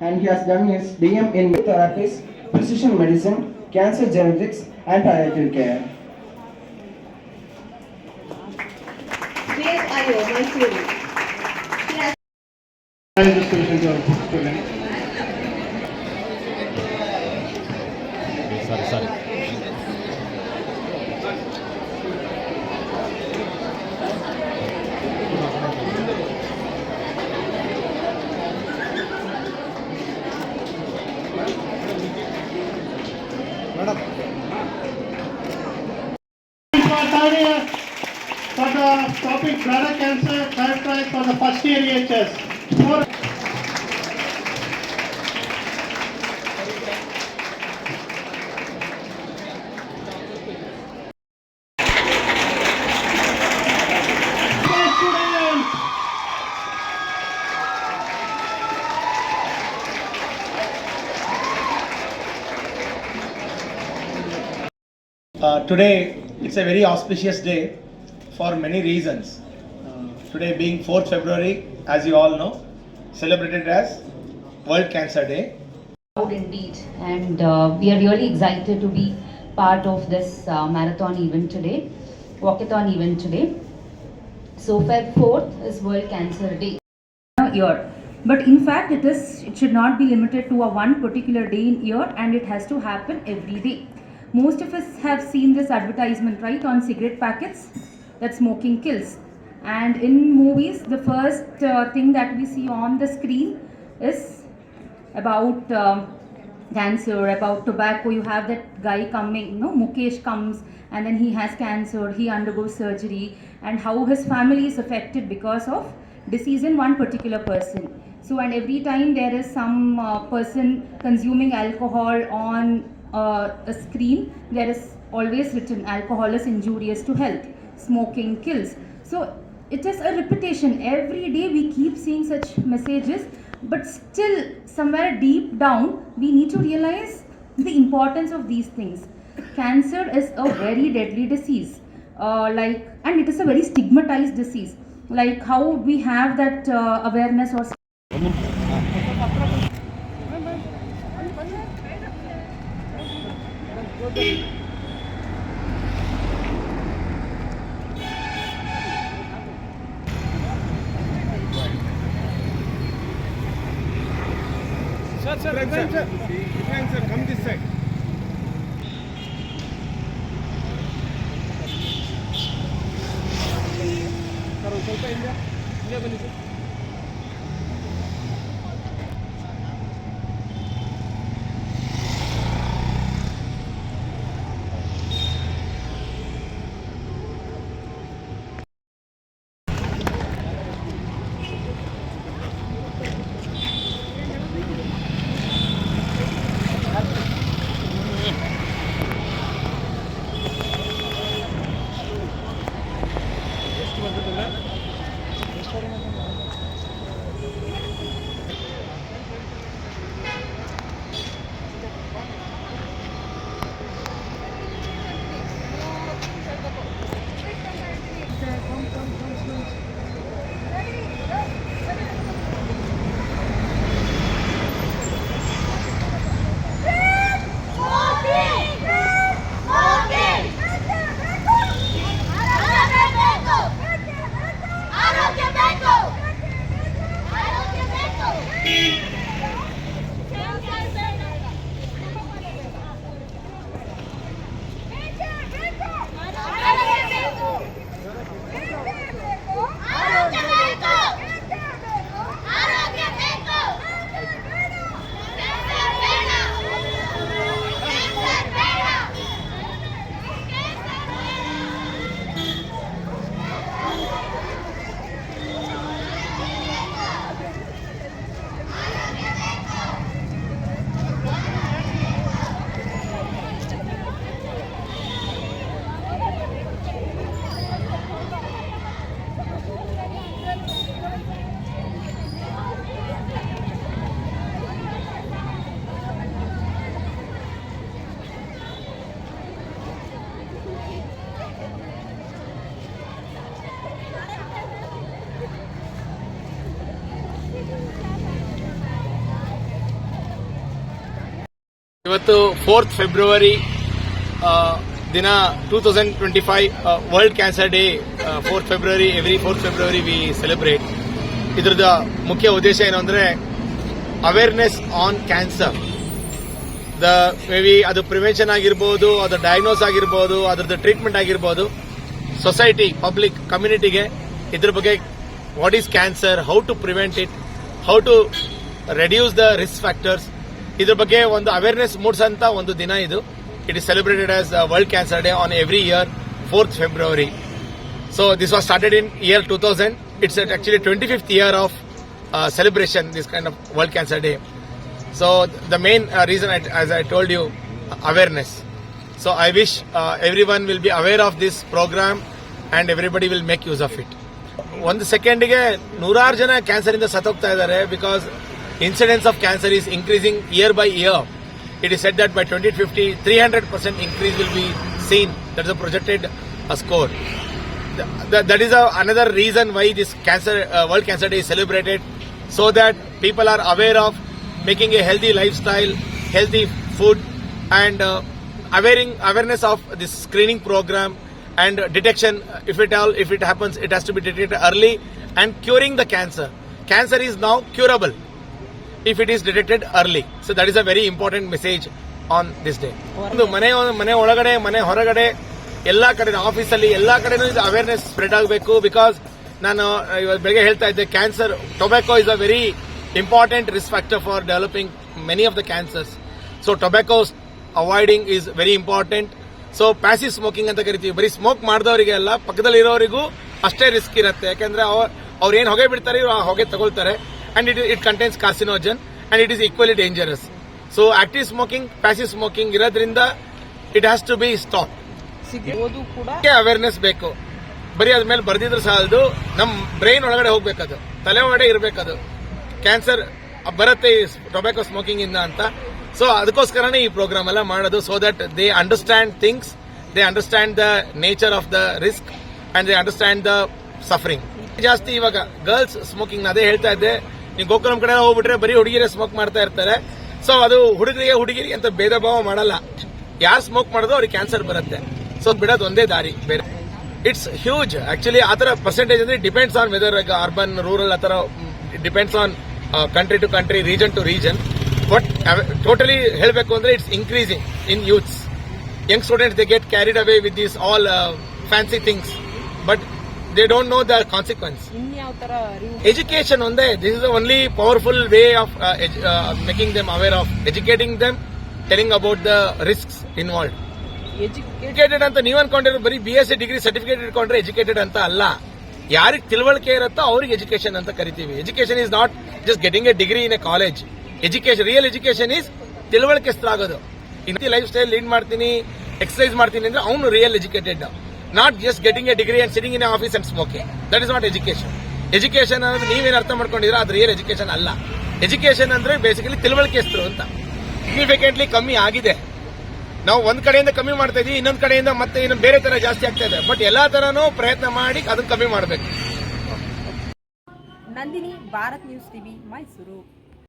and he has done his DM in therapies, precision medicine, cancer genetics, and palliative care. Ayo, Mysuru. She third for the topic bladder cancer, third prize for the first year EHS. Uh, today, it's a very auspicious day for many reasons. Uh, today being 4th February, as you all know, celebrated as World Cancer Day. proud indeed, and uh, we are really excited to be part of this uh, marathon event today, walkathon event today. So Feb 4th is World Cancer Day. year but in fact it is it should not be limited to a one particular day in year and it has to happen every day most of us have seen this advertisement right on cigarette packets that smoking kills. And in movies the first uh, thing that we see on the screen is about um, cancer about tobacco. You have that guy coming you know mukesh comes and then he has cancer he undergoes surgery. And how his family is affected because of disease in one particular person. So and every time there is some uh, person consuming alcohol on uh, a screen there is always written alcohol is injurious to health smoking kills. So it is a repetition. Every day we keep seeing such messages but still somewhere deep down we need to realize the importance of these things. Cancer is a very deadly disease uh, like and it is a very stigmatized disease. Like how we have that uh, awareness or Sir, sir, Frank, sir. Frank, sir, come this side. Sir, ಸ್ವಲ್ಪ ಹಿಂದೆ ಹಿಂದೆ ಬನ್ನಿ sir ಇವತ್ತು fourth February ದಿನ two thousand twenty five world cancer day fourth February every fourth February we celebrate ಇದ್ರದ ಮುಖ್ಯ ಉದ್ದೇಶ ಏನು ಅಂದ್ರೆ awareness on cancer the may be ಅದು ಪ್ರಿವೆನ್ಷನ್ ಆಗಿರ್ಬೋದು, ಅದು ಡಯಾಗ್ನೋಸ್ ಆಗಿರ್ಬೋದು, ಅದ್ರದ್ದು ಟ್ರೀಟ್ಮೆಂಟ್ ಆಗಿರ್ಬೋದು ಸೊಸೈಟಿ ಪಬ್ಲಿಕ್ ಕಮ್ಯುನಿಟಿಗೆ ಇದ್ರ ಬಗ್ಗೆ what is cancer how to prevent it how to reduce the risk factors ಇದ್ರ ಬಗ್ಗೆ ಒಂದು ಅವೇರ್ನೆಸ್ ಮೂಡಿಸಂತ ಒಂದು ದಿನ ಇದು it is celebrated as world cancer day on every year fourth February this was started in year 2000. It's at actually 25th year of uh, celebration, this kind of World Cancer Day. So the main uh, reason, as as I told you, awareness. So I wish one will be aware of this program and everybody will make use of it. ಒಂದು ಸೆಕೆಂಡಿಗೆ ನೂರಾರು ಜನ cancer ಇಂದ ಸತ್ತೋಗ್ತಾ ಇದ್ದಾರೆ because incidence of cancer is increasing year by year. It is said that by 2050, 300% increase will be seen. That is a projected uh, score. The, the, that is a, another reason why this cancer uh, World Cancer Day is celebrated, so that people are aware of making a healthy lifestyle, healthy food, and uh, awareness of this screening program and detection. If it all if it happens, it has to be detected early and curing the cancer. Cancer is now curable. If it is detected early. So, that is a very important message on this day. ಒಂದು ಮನೆ ಮನೆ ಒಳಗಡೆ, ಮನೆ ಹೊರಗಡೆ, ಎಲ್ಲಾ ಕಡೆ ಆಫೀಸಲ್ಲಿ ಎಲ್ಲಾ ಕಡೆನೂ ಇದು ಅವೇರ್ನೆಸ್ ಸ್ಪ್ರೆಡ್ ಆಗಬೇಕು ಬಿಕಾಸ್ ನಾನು ಇವತ್ತು ಬೆಳಗ್ಗೆ ಹೇಳ್ತಾ ಇದ್ದೆ cancer tobacco is a very important risk factor for developing many of the cancers so tobacco avoiding is very important so passive smoking ಅಂತ ಕರಿತೀವಿ. ಬರೀ ಸ್ಮೋಕ್ ಮಾಡಿದವರಿಗೆ ಅಲ್ಲ ಪಕ್ಕದಲ್ಲಿ ಇರೋರಿಗೂ ಅಷ್ಟೇ ರಿಸ್ಕ್ ಇರುತ್ತೆ. ಯಾಕಂದ್ರೆ ಅವ್ರು ಏನು ಹೊಗೆ ಬಿಡ್ತಾರೆ, ಇವ್ರು ಆ ಹೊಗೆ ತಗೊಳ್ತಾರೆ. And it it contains carcinogen and it is equally dangerous so active smoking passive smoking ಇರೋದ್ರಿಂದ it has to be stop ಸಿಗೋದು ಕೂಡ ಅವೇರ್ನೆಸ್ ಬೇಕು. ಬರೀ ಅದ್ಮೇಲೆ ಬರ್ದಿದ್ರೆ ಸಾಲದು. ನಮ್ಮ ಬ್ರೈನ್ ಒಳಗಡೆ ಹೋಗ್ಬೇಕದು ತಲೆ ಒಳಗಡೆ ಇರಬೇಕದು. ಕ್ಯಾನ್ಸರ್ ಬರುತ್ತೆ ಟೊಬ್ಯಾಕೋ ಸ್ಮೋಕಿಂಗ್ ಇಂದ ಅಂತ. ಸೊ ಅದಕ್ಕೋಸ್ಕರನೇ ಈ ಪ್ರೋಗ್ರಾಮ್ ಎಲ್ಲ ಮಾಡೋದು so that they understand things they understand the nature of the risk and they understand the suffering ಜಾಸ್ತಿ ಇವಾಗ ಗರ್ಲ್ಸ್ ಸ್ಮೋಕಿಂಗ್ ಅದೇ ಹೇಳ್ತಾ ಇದ್ದೆ. ನೀವು ಗೋಕುಲಂ ಕಡೆ ಹೋಗ್ಬಿಟ್ರೆ ಬರೀ ಹುಡುಗಿರೇ ಸ್ಮೋಕ್ ಮಾಡ್ತಾ ಇರ್ತಾರೆ. ಸೊ ಅದು ಹುಡುಗರಿಗೆ ಹುಡುಗಿರಿಗೆ ಅಂತ ಭೇದ ಭಾವ ಮಾಡಲ್ಲ. ಯಾರು ಸ್ಮೋಕ್ ಮಾಡೋದು ಅವ್ರಿಗೆ ಕ್ಯಾನ್ಸರ್ ಬರುತ್ತೆ. ಸೊ ಬಿಡೋದು ಒಂದೇ ದಾರಿ, ಬೇರೆ. ಇಟ್ಸ್ ಹ್ಯೂಜ್ ಆಕ್ಚುಲಿ ಆ ಥರ ಪರ್ಸೆಂಟೇಜ್ ಅಂದ್ರೆ depends on whether urban rural ಆ ಥರ depends on country to country region to region but totally ಹೇಳಬೇಕು ಅಂದ್ರೆ it's increasing in youths young students they get carried away with these all fancy things but they don't know the consequence education ಒಂದೇ this is only powerful way of making them aware of educating them telling about the risks involve educate educated ಅಂತ ನೀವು ಅನ್ಕೊಂಡಿರೋ ಬರೀ B S C degree certificate ಇಟ್ಕೊಂಡ್ರೆ educated ಅಂತ ಅಲ್ಲ. ಯಾರಿಗೆ ತಿಳುವಳಿಕೆ ಇರುತ್ತೋ ಅವ್ರಿಗೆ ಎಜುಕೇಶನ್ ಅಂತ ಕರಿತೀವಿ. Education is not just getting a degree in a college education real education is ಆಗೋದು ಇಂತಿ ಲೈಫ್ ಸ್ಟೈಲ್ ಲೀಡ್ ಮಾಡ್ತೀನಿ ಎಕ್ಸರ್ಸೈಸ್ ಮಾಡ್ತೀನಿ ಅಂದ್ರೆ ಅವನು real educated not just getting a degree and sitting in office and smoking that is not education education ಅನ್ನೋದು ನೀವೇನು ಅರ್ಥ ಮಾಡ್ಕೊಂಡಿದ್ರೆ ಅದು ರಿಯಲ್ ಎಜುಕೇಶನ್ ಅಲ್ಲ. ಎಜುಕೇಶನ್ ಅಂದ್ರೆ ಬೇಸಿಕಲಿ ತಿಳುವಳಿಕೆಸ್ತರು ಅಂತ. ಸಿಗ್ನಿಫಿಕೆಂಟ್ಲಿ ಕಮ್ಮಿ ಆಗಿದೆ. ನಾವು ಒಂದ್ ಕಡೆಯಿಂದ ಕಮ್ಮಿ ಮಾಡ್ತಾ ಇದೀವಿ, ಇನ್ನೊಂದ್ ಕಡೆಯಿಂದ ಮತ್ತೆ ಇನ್ನೊಂದು ಬೇರೆ ತರ ಜಾಸ್ತಿ ಆಗ್ತಾ ಇದೆ. ಬಟ್ ಎಲ್ಲಾ ತರನು ಪ್ರಯತ್ನ ಮಾಡಿ ಅದನ್ನ ಕಮ್ಮಿ ಮಾಡಬೇಕು. Nandini, Bharat news TV, Mysuru.